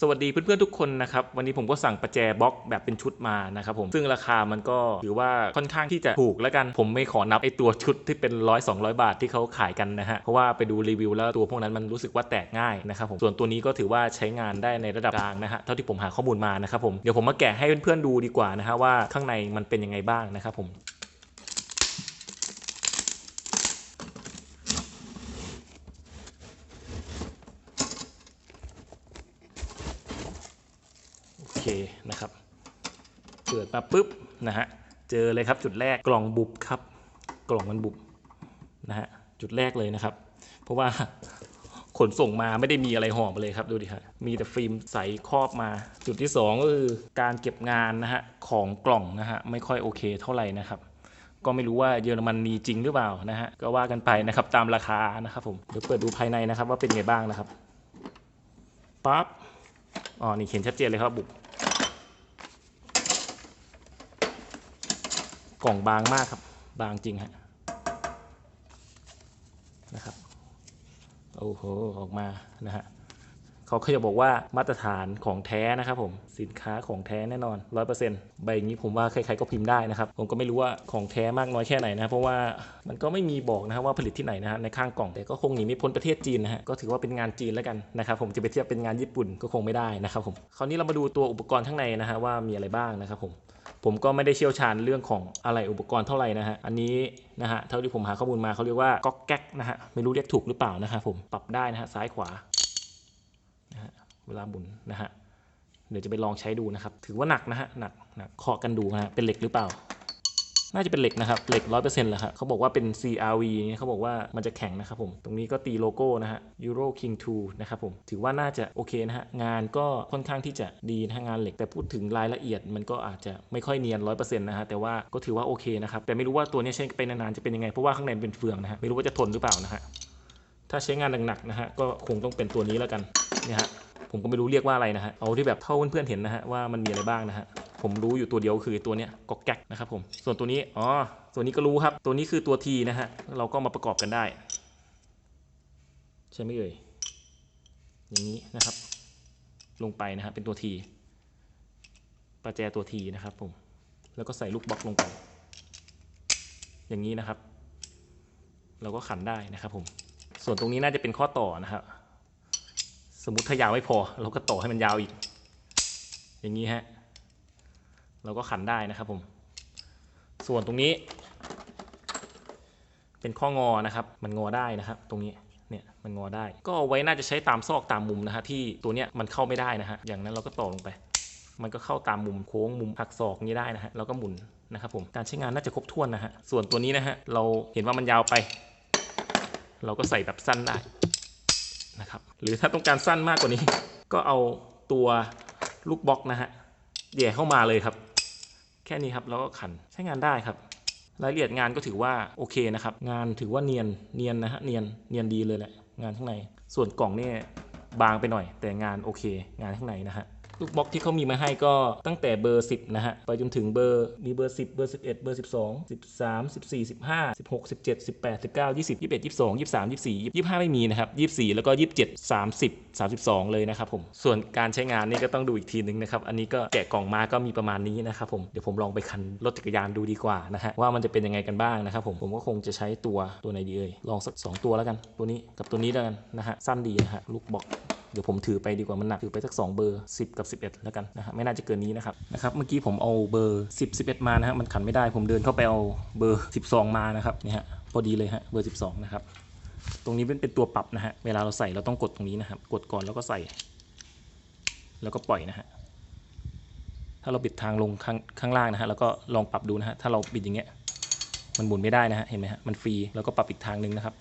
สวัสดีเพื่อนๆทุกคนนะครับวันนี้ผมก็สั่งประแจบล็อกแบบเป็นชุดมานะครับผมซึ่งราคามันก็ถือว่าค่อนข้างที่จะถูกแล้วกันผมไม่ขอนับไอตัวชุดที่เป็นร้อยสองบาทที่เขาขายกันนะฮะเพราะว่าไปดูรีวิวแล้วตัวพวกนั้นมันรู้สึกว่าแตกง่ายนะครับผมส่วนตัวนี้ก็ถือว่าใช้งานได้ในระดับกลางนะฮะเท่าที่ผมหาข้อมูลมานะครับผมเดี๋ยวผมมาแกะให้เพื่อนๆดูดีกว่านะฮะว่าข้างในมันเป็นยังไงบ้างนะครับผม เคนะครับเปิดมาปุ๊บนะฮะเจอเลยครับจุดแรกกล่องบุบครับ กล่องมันบุบนะฮะจุดแรกเลยนะครับ เพราะว่าขนส่งมาไม่ได้มีอะไรห่อมาเลยครับดูดิฮะมีแต่ฟิล์มใสครอบมา จุดที่สองก็คือการเก็บงานนะฮะของกล่องนะฮะไม่ค่อยโอเคเท่าไหร่นะครับ ก็ไม่รู้ว่าเยอรมันมีจริงหรือเปล่านะฮะก็ว่ากันไปนะครับตามราคานะครับผมเดี๋ยวเปิดดูภายในนะครับว่าเป็นไงบ้างนะครับปั๊บอ๋อนี่เขียนชัดเจนเลยครับบุก กล่องบางมากครับ บางจริงฮะนะครับ โอ้โห ออกมานะฮะ เขาก็จะบอกว่ามาตรฐานของแท้นะครับผมสินค้าของแท้แน่นอน 100%ใบอย่างนี้ผมว่าใครๆก็พิมพ์ได้นะครับ ผมก็ไม่รู้ว่าของแท้มากน้อยแค่ไหนนะเพราะว่ามันก็ไม่มีบอกนะครับว่าผลิตที่ไหนนะฮะในข้างกล่องแต่ก็คงหนีไม่พ้นประเทศจีนนะฮะก็ถือว่าเป็นงานจีนแล้วกันนะครับผมจะไปเทียบเป็นงานญี่ปุ่นก็คงไม่ได้นะครับผมคราวนี้เรามาดูตัวอุปกรณ์ข้างในนะฮะว่ามีอะไรบ้างนะครับผมผมก็ไม่ได้เชี่ยวชาญเรื่องของอะไรอุปกรณ์เท่าไหร่นะฮะ อันนี้นะฮะ เท่าที่ผมหาข้อมูลมาเขาเรียกว่าก๊อกแก๊กนะฮะ ไม่รู้เรียกถูกหรือเปล่านะครับผม ปรับได้นะฮะ ซ้ายขวา เวลาหมุนนะฮะเดี๋ยวจะไปลองใช้ดูนะครับ ถือว่าหนักนะฮะหนักหนักเคาะกันดูนะฮะเป็นเหล็กหรือเปล่า น่าจะเป็นเหล็กนะครับเหล็กร้อยเปอร์เซ็นต์แหละครับเขาบอกว่าเป็น CRV เนี่ยเขาบอกว่ามันจะแข็งนะครับผมตรงนี้ก็ตีโลโก้นะฮะ Euro King 2 นะครับผมถือว่าน่าจะโอเคนะฮะงานก็ค่อนข้างที่จะดีนะงานเหล็กแต่พูดถึงรายละเอียดมันก็อาจจะไม่ค่อยเนียนร้อยเปอร์เซ็นต์นะฮะแต่ว่าก็ถือว่าโอเคนะครับแต่ไม่รู้ว่าตัวนี้ใช้ไปนานๆจะเป็นยังไงเพราะว่าข้างในเป็นเฟืองนะฮะไม่รู้ว่าจะทนหรือเปล่านะฮะถ้าใช้งานหนักๆนะฮะก็คงต้องเป็นตัวนี้แล้วกันเนี่ยฮะ ผมก็ไม่รู้เรียกว่าอะไรนะฮะ เอาที่แบบเท่าเพื่อนๆเห็นนะฮะว่ามันมีอะไรบ้างนะฮะ ผมรู้อยู่ตัวเดียวคือตัวเนี้ยกอกแก๊กนะครับผม ส่วนตัวนี้ อ๋อ ตัวนี้ก็รู้ครับ ตัวนี้คือตัวทีนะฮะ เราก็มาประกอบกันได้ ใช่ไหมเอ่ย อย่างนี้นะครับ ลงไปนะฮะเป็นตัวทีประแจตัวทีนะครับผม แล้วก็ใส่ลูกบล็อกลงไป อย่างนี้นะครับ เราก็ขันได้นะครับผม ส่วนตรงนี้น่าจะเป็นข้อต่อนะครับ สมมติถ้ายาวไม่พอ เราก็ต่อให้มันยาวอีก อย่างนี้ฮะ เราก็ขันได้นะครับผม ส่วนตรงนี้ เป็นข้องอนะครับ มันงอได้นะครับ ตรงนี้เนี่ยมันงอได้ ก็เอาไว้น่าจะใช้ตามซอกตามมุมนะฮะที่ตัวเนี้ยมันเข้าไม่ได้นะฮะอย่างนั้นเราก็ต่อลงไป มันก็เข้าตามมุมโค้งมุมหักศอกนี้ได้นะฮะแล้วก็หมุนนะครับผมการใช้งานน่าจะครบถ้วนนะฮะส่วนตัวนี้นะฮะเราเห็นว่ามันยาวไป เราก็ใส่แบบสั้นได้ หรือถ้าต้องการสั้นมากกว่านี้ ก็เอาตัวลูกบล็อกนะฮะแย่เข้ามาเลยครับ แค่นี้ครับแล้วก็ขันใช้งานได้ครับรายละเอียดงานก็ถือว่าโอเคนะครับ งานถือว่าเนียนเนียนนะฮะเนียนเนียนดีเลยแหละงานข้างใน ส่วนกล่องเนี่ยบางไปหน่อย แต่งานโอเค งานข้างในนะฮะ ลูกบล็อกที่เขามีมาให้ก็ตั้งแต่เบอร์ 10 นะฮะ ไปจนถึงเบอร์มีเบอร์ 10 เบอร์ 11 เบอร์ 12 13 14 15 16 17 18 19 20 21 22 23 24 25 ไม่มีนะครับ 24 แล้วก็ 27 30 32 เลยนะครับผม ส่วนการใช้งานนี่ก็ต้องดูอีกทีนึงนะครับ อันนี้ก็แกะกล่องมาก็มีประมาณนี้นะครับผม เดี๋ยวผมลองไปคันรถจักรยานดูดีกว่านะฮะว่ามันจะเป็นยังไงกันบ้างนะครับผม ผมก็คงจะใช้ตัวตัวไหนดีเอ่ยลองสัก 2 ตัวแล้วกัน ตัวนี้กับตัวนี้แล้วกันนะฮะสั้นดีนะฮะลูกบล็อก ดี๋ยวผมถือไปดีกว่ามันหนักถือไปสัก 2 เบอร์ 10 กับ 11 แล้วกันนะฮะไม่น่าจะเกินนี้นะครับนะครับเมื่อกี้ผมเอาเบอร์ 10 11 มานะฮะมันขันไม่ได้ผมเดินเข้าไปเอาเบอร์ 12 มานะครับนี่ฮะพอดีเลยฮะเบอร์ 12 นะครับตรงนี้เป็นเป็นตัวปรับนะฮะเวลาเราใส่เราต้องกดตรงนี้นะครับ กดก่อนแล้วก็ใส่ แล้วก็ปล่อยนะฮะถ้าเราบิดทางลงข้างข้างล่างนะฮะแล้วก็ลองปรับดูนะฮะถ้าเราบิดอย่างเงี้ยมันหมุนไม่ได้นะฮะเห็นไหมฮะมันฟรีแล้วก็ปรับอีกทางหนึ่งนะครับ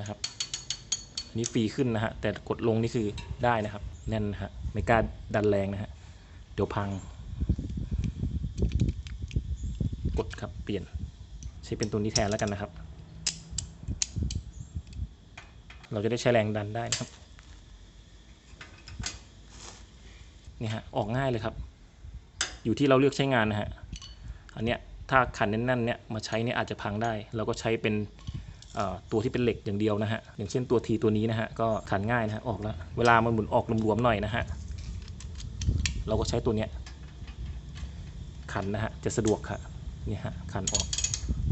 นะครับ นี้ฟรีขึ้นนะฮะ แต่กดลงนี่คือได้นะครับ แน่นนะฮะ ไม่กล้าดันแรงนะฮะ เดี๋ยวพัง กดครับเปลี่ยน ใช้เป็นตัวนี้แทนแล้วกันนะครับ เราจะได้ใช้แรงดันได้นะครับ นี่ฮะ ออกง่ายเลยครับ อยู่ที่เราเลือกใช้งานนะฮะ อันเนี้ยถ้าขันแน่นๆเนี่ยมาใช้เนี่ยอาจจะพังได้ เราก็ใช้เป็น ตัวที่เป็นเหล็กอย่างเดียวนะฮะอย่างเช่นตัวทีตัวนี้นะฮะก็ขันง่ายนะฮะออกแล้วเวลามันหมุนออกหลวมๆหน่อยนะฮะเราก็ใช้ตัวเนี้ยขันนะฮะจะสะดวกค่ะนี่ฮะขันออก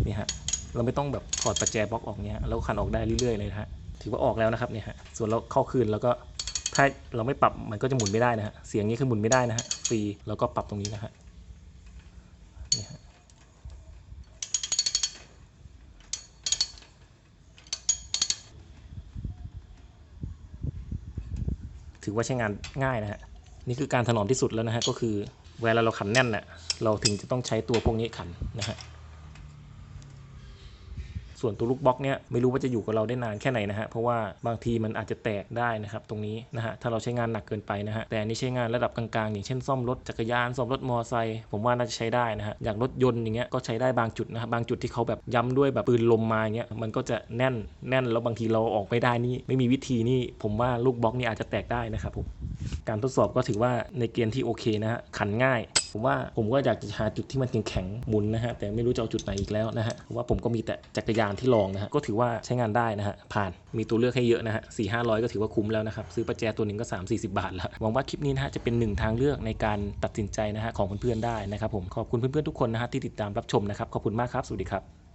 นี่ฮะเราไม่ต้องแบบถอดประแจบล็อกออกเนี้ยแล้วขันออกได้เรื่อยๆเลยนะฮะถือว่าออกแล้วนะครับเนี่ยฮะส่วนเราเข้าคืนแล้วก็ถ้าเราไม่ปรับมันก็จะหมุนไม่ได้นะฮะเสียงนี้คือหมุนไม่ได้นะฮะฟรีแล้วก็ปรับตรงนี้นะฮะ ถือว่าใช้งานง่ายนะฮะนี่คือการถนอมที่สุดแล้วนะฮะก็คือเวลาเราขันแน่นน่ะเราถึงจะต้องใช้ตัวพวกนี้ขันนะฮะ ส่วนตัวลูกบล็อกเนี้ยไม่รู้ว่าจะอยู่กับเราได้นานแค่ไหนนะฮะเพราะว่าบางทีมันอาจจะแตกได้นะครับตรงนี้นะฮะถ้าเราใช้งานหนักเกินไปนะฮะแต่อันนี้ใช้งานระดับกลางๆ อย่างเช่นซ่อมรถจักรยานซ่อมรถมอเตอร์ไซค์ผมว่าน่าจะใช้ได้นะฮะอย่างรถยนต์อย่างเงี้ยก็ใช้ได้บางจุดนะครับบางจุดที่เขาแบบย้ำด้วยแบบปืนลมมาเงี้ยมันก็จะแน่นแน่นแล้วบางทีเราออกไม่ได้นี่ไม่มีวิธีนี่ผมว่าลูกบล็อกนี่อาจจะแตกได้นะครับผม การทดสอบก็ถือว่าในเกณฑ์ที่โอเคนะฮะขันง่ายผมว่าผมก็อยากจะหาจุดที่มันแข็งๆหมุนนะฮะแต่ไม่รู้จะเอาจุดไหนอีกแล้วนะฮะว่าผมก็มีแต่จักรยานที่ลองนะฮะก็ถือว่าใช้งานได้นะฮะผ่านมีตัวเลือกให้เยอะนะฮะสี่ห้าร้อยก็ถือว่าคุ้มแล้วนะครับซื้อประแจตัวหนึ่งก็ 3 4 0 บาทแล้วหวังว่าคลิปนี้นะฮะจะเป็นหนึ่งทางเลือกในการตัดสินใจนะฮะของเพื่อนๆได้นะครับผมขอบคุณเพื่อนๆทุกคนนะฮะที่ติดตามรับชมนะครับขอบคุณมากครับสวัสดีครับ